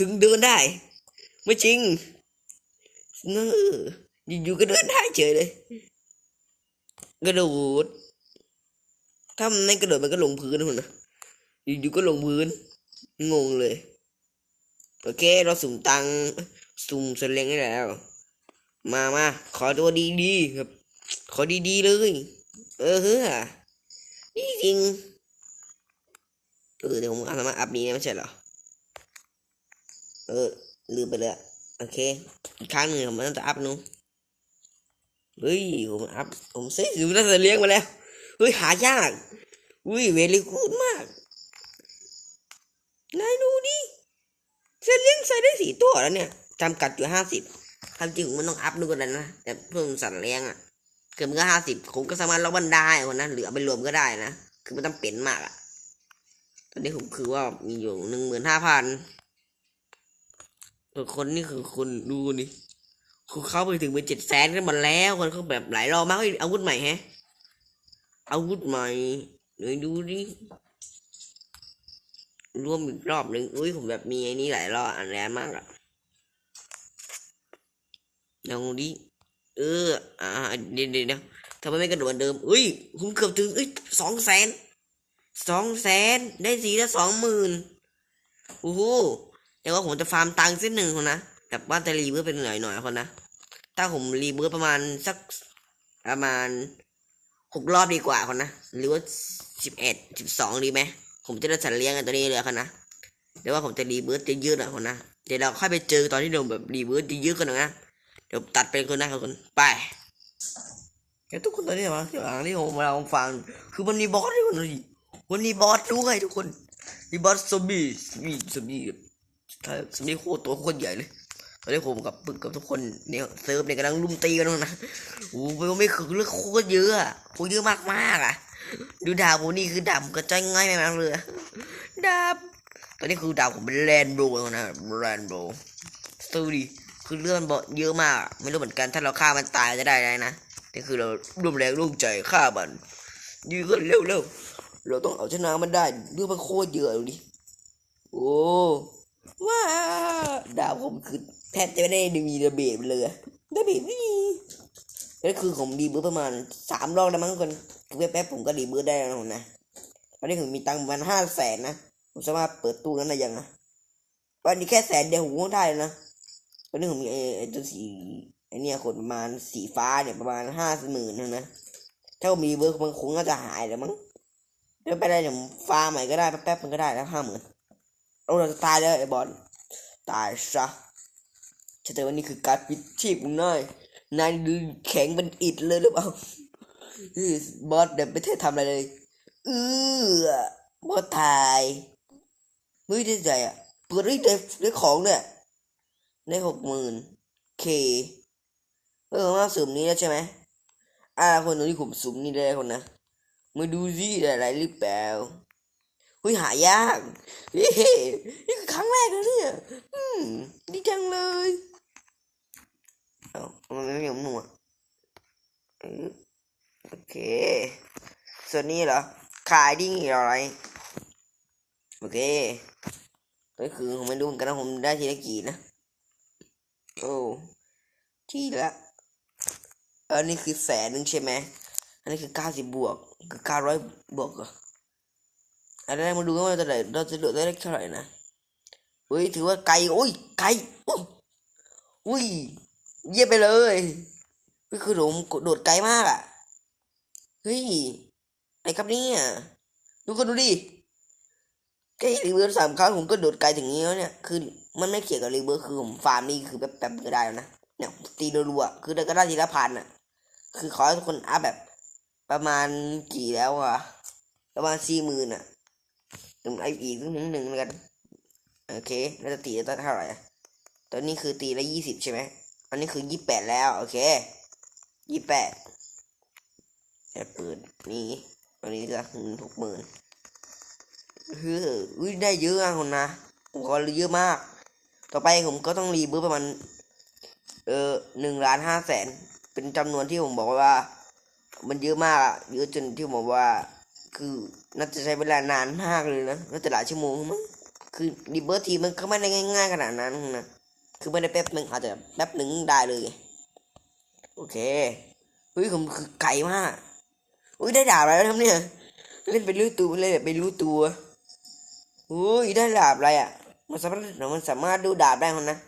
ถึงเดินได้ ไม่จริงเนออยู่ก็เดินได้เฉยเลย กระโดด ถ้ามันไม่กระโดดมันก็ลงพื้นนะคุณนอยู่ๆก็ลงพื้น งงเลย โอเค เราสุ่มตังค์สุ่มเสลงให้แล้ว มามาขอตัวดีๆครับ ขอดีๆเลย เออเฮ้อดีจริงเออเดี๋ยวผมเอาสามารถอัพนี้ไม่ใช่เหรอ เออ ลืมไปเลยโอเค อีกครั้งหนึ่งผมต้องจะอัพนู้เฮ้ย ผมอัพ ผมซื้อดูน่าจะเลี้ยงมาแล้ว เฮ้ย หายากอุ้ย เวลีกูดมาก นายดูดิเส้นเลี้ยงใส่ได้สี่ตัวแล้วเนี่ย จำกัดอยู่ห้าสิบความจริงผมมันต้องอัพดูกันนะ แต่เพิ่มสัตว์เลี้ยงอะคือมันก็ห้าสิบผมก็สามารถล็อกมันได้คนนั้นหรือเอาไปรวมก็ได้นะ คือมันต้องเป็นมากอะ ตอนนี้ผมคือว่ามีอยู่หนึ่งหมื่นห้าพัน คนนี่คือคนดูนี่คือเข้าไปถึงเป็นเจ็ดแสนกันหมดแล้วคนเขาแบบหลายรอบมากอาวุธใหม่แฮะอาวุธใหม่เดี๋ยดูดิรวมอีกรอบหนึ่งอุ้ยผมแบบมีไอ้นี่หลายรอบอันแรกมากอะลองดิเออ อ่าเดี๋ยวเดี๋ยวเดี๋ยวทำไมไม่กระโดดเหมือนเดิมอุ้ยผมเกือบถึงเอ้ยสองแสนสองแสนได้สีละสองหมื่นโอ้โห แต่ว่าผมจะฟาร์มตังค์เส้นหนึ่งคนนะแบบว่าจะรีเวิร์เป็นหน่อยหน่อยๆคนนะถ้าผมรีเวิร์ประมาณสักประมาณหกรอบดีกว่าคนนะหรือว่าสิบเอ็ดสิบสองดีไหมผมจะได้สัตว์เลี้ยงกันตัวนี้เลยคนนะเดี๋ยวว่าผมจะรีเบิร์ตจะยืดหน่อยคนนะเดี๋ยวเราค่อยไปเจอตอนที่เราแบบรีเบิร์ตจะยืดกันหน่อยนะเดี๋ยวตัดเป็นคนนะคนไปเดี๋ยวทุกคนตอนนี้มาที่หลังที่ผมมาลองฟัง คือมันมีบอสด้วยคนนี้มันมีบอสด้วยทุกคนมีบอสซอมบี้ซอมบี้ซอมบี้ ถ้าซอมบี้โคตรตัวโคตรใหญ่เลยตอนนี้ผมกับปึกกับทุกคนเนี่ยเซิร์ฟเนี่ยกำลังลุมตีกันนะโอ้โหไม่คือเรื่องโคตรเยอะอะโคตรเยอะมากมากๆอะดูดาบผมนี่คือดาบกระจายง่ายมากเลยดาบตอนนี้คือดาบผมเป็นแลนโบว์นะแลนโบว์สู้ดิคือเลื่อนบอเยอะมาก ไม่รู้เหมือนกันถ้าเราฆ่ามันตายจะได้ไรนะนี่คือเราร่วมแรงร่วมใจฆ่ามันยืนกันเร็วเร็วๆเราต้องเอาชนะมันได้เรื่องมันโคตรเยอะดูดิโอ้ ว้าดาบผมคือแทบจะไม่ได้มีระเบิดเลยระเบิดไม่มีก็คือผมดีเบอร์ประมาณสามรอบแล้วมั้งคนคือแป๊บๆผมก็ดีเบอร์ได้แล้วนะตอนนี้ผมมีตังค์ประมาณห้าแสนนะผมสามารถเปิดตู้นั้นได้ยังนะตอนนี้แค่แสนเดียวผมก็ได้แล้วนะตอนนี้ผมมีไอ้ตัวสีไอ้เนี่ยคนประมาณสีฟ้าเนี่ยประมาณห้าหมื่นนะนะถ้าผมมีเบอร์มันคงก็จะหายแล้วมั้งเดี๋ยวไปได้เดี๋ยวผมฟาร์มใหม่ก็ได้แป๊บๆมันก็ได้แล้วห้าหมื่น เราจะตายแล้วไอ้บอลตายซะฉันแต่วันนี้คือการปิดชีพมึงหน่อยนายดูแข็งเป็นอิดเลยหรือเปล่าเออบอสเดี๋ยวไม่ได้ทำอะไรเลยเออบอสตายไม่ได้ใจอะเปิดได้ได้ของเนี่ยได้หกหมื่นเคเออมาสุ่มนี้แล้วใช่ไหมอ่าคนตรงนี้ผมสุ่มนี่ได้คนนะมาดูสิได้อะไรหรือเปล่า เฮ้ยหายากนี่คือครั้งแรกนะเนี่ยอืมดีจังเลยเอ้ามันไม่มีหมวดเออโอเค ส่วนนี้เหรอ ขายดิ้งอะไร โอเคก็คือผมไม่รู้เหมือนกันนะผมได้ทีละกี่นะ โอ้ที่ละอันนี้คือแสนหนึ่งใช่ไหมอันนี้คือเก้าสิบบวก คือเก้าร้อยบวกเหรอ อันนี้มาดูกันว่าจะได้เราจะเหลือได้เท่าไหร่นะเฮ้ยถือว่าไกลโอ้ยไกลโอ้ยอุ้ยเยี่ยไปเลยก็คือผมโดดไกลมากอะเฮ้ยไอ้ครับเนี่ยดูก็ดูดิแค่รีเวิร์สสามครั้งผมก็โดดไกลถึงนี้แล้วเนี่ยคือมันไม่เกี่ยวกับรีเวิร์สคือผมฟาร์มนี่คือแป๊บๆก็ได้แล้วนะเนี่ยตีรัวๆคือได้ก็ได้ทีละพันอะ คือขอให้ทุกคนอัพแบบประมาณกี่แล้วอะประมาณสี่หมื่นอะ หนึ่งไออีกหนึ่งหนึ่งกัน โอเคแล้วจะตีได้เท่าไหร่ตอนนี้คือตีละยี่สิบใช่ไหมอันนี้คือยี่แปดแล้ว โอเคยี่แปดจะเปิดนี่อันนี้จะหนึ่งหกหมื่นเฮ้ยได้เยอะอะคนนะผมขอเยอะมาก ต่อไปผมก็ต้องรีเบิร์ประมาณเออหนึ่งล้านห้าแสนเป็นจำนวนที่ผมบอกว่า มันเยอะมากอะเยอะจนที่ผมบอกว่าคือ น่าจะใช้เวลานานมากเลยนะน่าจะหลายชั่วโมงมั้งคือดีเบิร์ทีมันก็ไม่ได้ง่าย ๆ ขนาดนั้นนะคือไม่ได้แป๊บหนึ่งอาจจะแป๊บหนึ่งได้เลยโอเคเฮ้ยผมคือไก่มากอุ้ยได้ดาบอะไรแล้วเนี่ยเล่นไปรู้ตัวเล่นแบบไปรู้ตัวอุ้ยได้ดาบอะไรอะ มันสามารถมันสามารถดูดาบได้คนนะ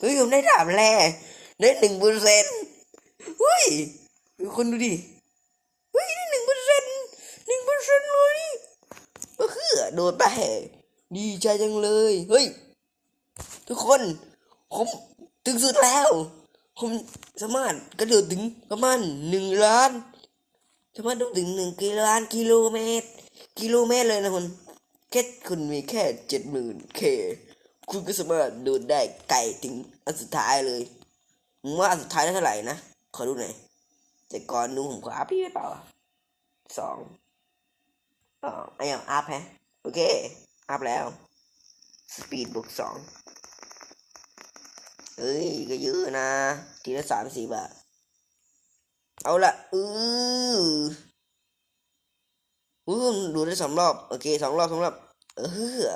เฮ้ยผมได้ดาบแร่ได้หนึ่งเปอร์เซ็นต์เฮ้ยคนดูดิ เฮ้ยได้หนึ่งเปอร์เซ็นต์หนึ่งเปอร์เซ็นต์เลยก็คือ โดดไปดีใจจังเลย เฮ้ย ทุกคน ผมถึงสุดแล้ว ผมสามารถกระโดดถึงประมาณหนึ่งล้าน สามารถโดดถึงหนึ่งกิโลล้านกิโลเมตร กิโลเมตรเลยนะคุณแค่คุณมีแค่เจ็ดหมื่นเคคุณก็สามารถโดดได้ไกลถึงอันสุดท้ายเลยมว่าอันสุดท้ายได้เท่าไหร่นะขอดูหน่อยแต่ก่อนดูผมขออัพพี่ได้เปล่าสองอ๋อไอ้ยังอัพแฮะ เค อัพแล้ว สปีดบวกสองเอ้ย ก็เยอะนะ ทีละสามสี่บาท เอาละอืออือดูได้สองรอบ โอเคสองรอบสองรอบ เออ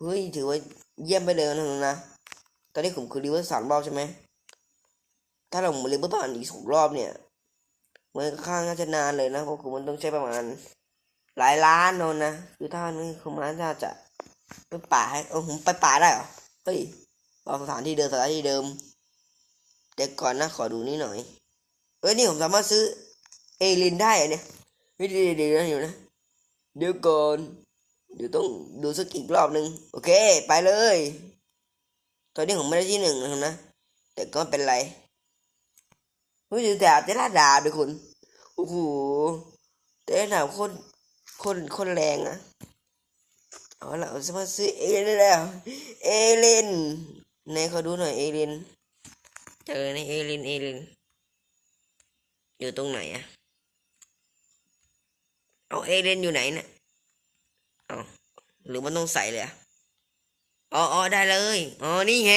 เฮ้ย ถือว่าเยี่ยมไปเลยนะนะ ตอนนี้ผมคือรีเวิร์สสามรอบใช่ไหม ถ้าเรารีเวิร์สประมาณอีกสองรอบเนี่ยมันค่อนข้างน่าจะนานเลยนะ เพราะคือมันต้องใช้ประมาณ หลายล้านโนนนะคือถ้านี่คือมันน่าจะไปป่าให้เออผมไปป่าได้เหรอเฮ้ยเอาสถานที่เดิมสถานที่เดิมแต่ก่อนนะขอดูนี่หน่อยเอ้ยนี่ผมสามารถซื้อเอลินได้เหรอเนี่ยไม่ดีเดี๋ยวนะอยู่นะเดี๋ยวก่อนเดี๋ยวต้องดูสักอีกรอบหนึ่งโอเค ไปเลย ตอนนี้ผมไม่ได้ที่หนึ่งนะครับนะ แต่ก็เป็นไรเฮ้ยแต่แต่ละดาบด้วยคุณโอ้โหแต่ละดาบโคน คนคนแรงอะเอาละเราจะมาซื้อเอเลนแล้ว เอเลนไหนเขาดูหน่อยเอเลนเจอในเอเลนเอเลนอยู่ตรงไหนอะเอาเอเลนอยู่ไหนเนี่ยเอาหรือมันต้องใส่เลยอะอ๋ออได้เลย อ๋อ นี่ไง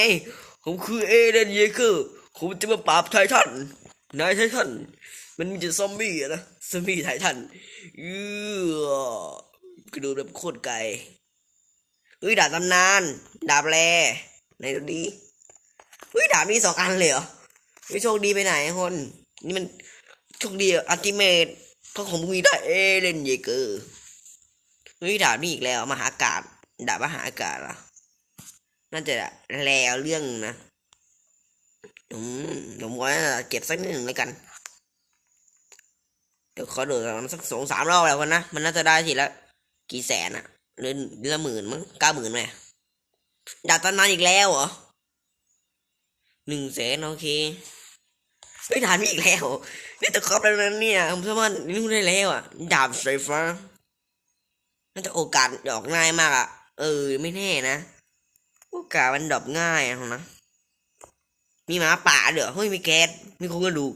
ผมคือเอเลนเยเกอร์ผมจะมาปราบไททันนายไททัน มันมีแต่ซอมบี้อะนะซอมบี้ไททันเออกระโดดแบบโคตรไกลเฮ้ยดาบตำนาน ดาบแร่ไหนดูดีเฮ้ยดาบมีสองอันเลยเหรอเฮ้ยโชคดีไปไหนคนนี่มันโชคดีอัลติเมทเพราะผมมีได้เอเลนเยเกอร์เฮ้ยดาบนี่อีกแล้วมหากาศดาบมหากาศเหรอน่าจะแล้วเรื่องนะอืมผมว่าเก็บสักนิดหนึ่งแล้วกัน ดี๋ยวขอดูกันสักสองสามรอบแล้วกันนะ มันน่าจะได้ทีละ กี่แสนอะหรือเดือนละหมื่นมั้งเก้าหมื่นไหมดาบตำนานอีกแล้วเหรอหนึ่งแสนโอเคเฮ้ยดาบมีอีกแล้ว นี่แต่ครบแล้วนั้นเนี่ยผมสามารถนี่ได้แล้วอะดาบไฟฟ้าน่าจะโอกาสดอกง่ายมากอะ เออ ไม่แน่นะ โอกาสมันดอกง่ายอะนะมีหมาป่าเด้อเฮ้ยมีแก๊สมีโครงกระดูก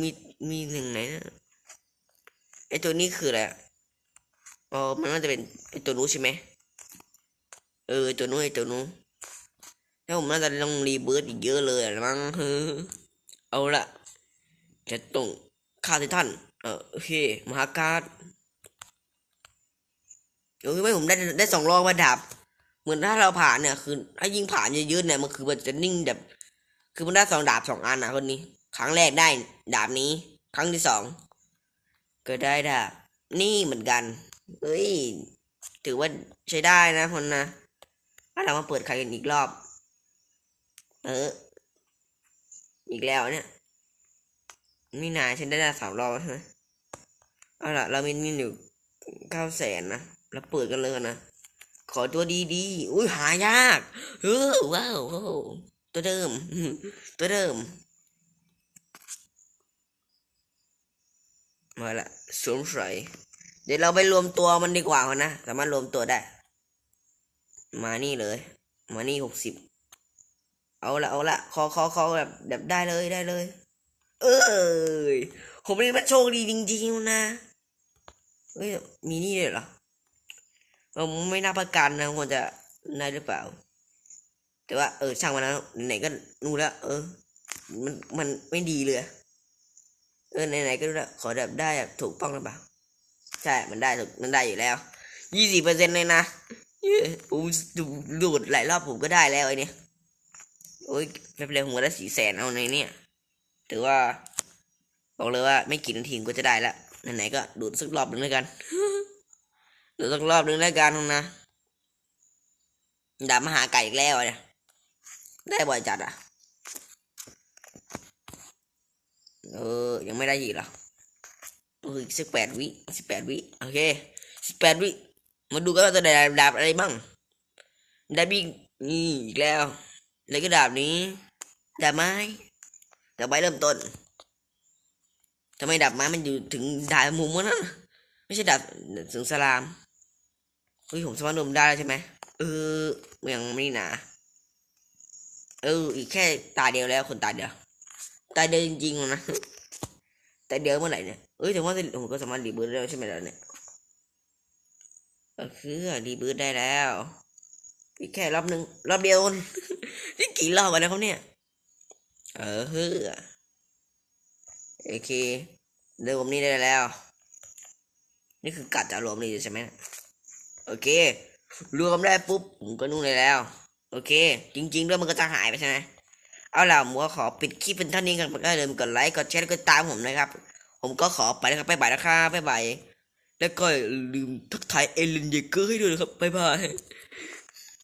มี มีหนึ่งไหนนะไอตัวนี้คืออะไรอะอ๋อมันน่าจะเป็นไอตัวนู้ใช่ไหมเออตัวนู้ไอตัวนู้แล้วผมน่าจะต้องรีเบิร์ตอีกเยอะเลยมั้งเฮ้อเอาละจะต้องฆ่าไททันเออโอเคมหาการเออไม่ผมได้ได้สองรอบมาดับ เหมือนถ้าเราผ่านเนี่ยคือถ้ายิงผ่านเยอะๆเนี่ยมันคือมันจะนิ่งแบบ คือมันได้สองดาบสองอันนะคนนี้ ครั้งแรกได้ดาบนี้ ครั้งที่สองก็ได้ดาบนี่เหมือนกันเอ้ยถือว่าใช้ได้นะคนนะถ้าเรามาเปิดใครกันอีกรอบ เออ อีกแล้วเนี่ยนี่นายฉันได้ดาบสามรอบใช่ไหมเอาล่ะ เรามีเงินอยู่เก้าแสนนะเราเปิดกันเลยนะขอตัวดีๆอุ้ยหายากเออว้าวว้าวตัวเดิม ตัวเดิม มาละสวมใส่เดี๋ยวเราไปรวมตัวมันดีกว่านะ สามารถรวมตัวได้ มานี่เลย มานี่หกสิบ เอาละเอาละขอขอขอแบบแบบได้เลยได้เลย เอ้ย ผมนี่มันโชคดีจริงๆนะเฮ้ย มีนี่เลยเหรอผมไม่น่าประกันนะควรจะได้หรือเปล่า แต่ว่าเออช่างมันแล้วไหนก็รู้แล้ว เออ มันมันไม่ดีเลย ออไหนๆก็รู้แล้วขอแบบได้แบบถูกต้องหรือเปล่าใช่มันได้ถูกมันได้อยู่แล้วยี่สิบเปอร์เซ็นต์เลยนะเย้ผมดูดูดหลายรอบผมก็ได้แล้วไอ้นี่โอ้ยไม่เป็นไรผมก็ได้สี่แสนเอาในเนี่ยถือว่า บอกเลยว่าไม่กี่นาทีผมก็จะได้ล้วไหนๆก็ดูดสักรอบหนึ่งแล้วกันดูดสักรอบหนึ่งแล้วกันนะดาบมหาไก่อีกแล้วเนี่ยได้บ่อยจัดอะ เออ ยังไม่ได้อีกเหรอเอออีกสักแปดวิสิบแปดวิโอเคสิบแปดวิมาดูกันว่าจะได้ดาบอะไรบ้างดาบอีกนี่อีกแล้ว แล้วก็ดาบนี้ ดาบไม้ดาบไม้เริ่มต้นทำไมดาบไม้มันอยู่ถึงดาบมุมวะนะไม่ใช่ดาบถึงสลามเฮ้ยผมสามารถรวมได้แล้วใช่ไหมเออยังไม่นาเอออีกแค่ตาเดียวแล้วคนตาเดียว ตาเดียวจริงๆนะแตาเดียวเมื่อไหร่เนี่ยเอ้ยแต่ว่าผมก็สามารถรีบูทได้แล้วใช่ไหมล่ะเนี่ยก็คือรีบูทได้แล้วอีกแค่รอบหนึ่งรอบเดียวนี่กี่รอบแล้วเขาเนี่ย เออเฮ้อโอเคเดินผมนี่ได้แล้ว นี่คือกัดจะรวมนี่ใช่ไหมโอเค รวมได้ปุ๊บผมก็นู่นเลยแล้ว โอเค จริง ๆ ด้วยมันก็จะหายไปใช่ไหม เอาล่ะผมก็ขอปิดคลิปเป็นเท่านี้กันก็อย่าลืมกดไลค์กดแชร์แล้วกดตามผมนะครับ ผมก็ขอไปนะครับบ๊ายบายนะครับบ๊ายบายแล้วก็ลืมทักทายเอลินเยเกอร์ให้ด้วยนะครับบ๊ายบาย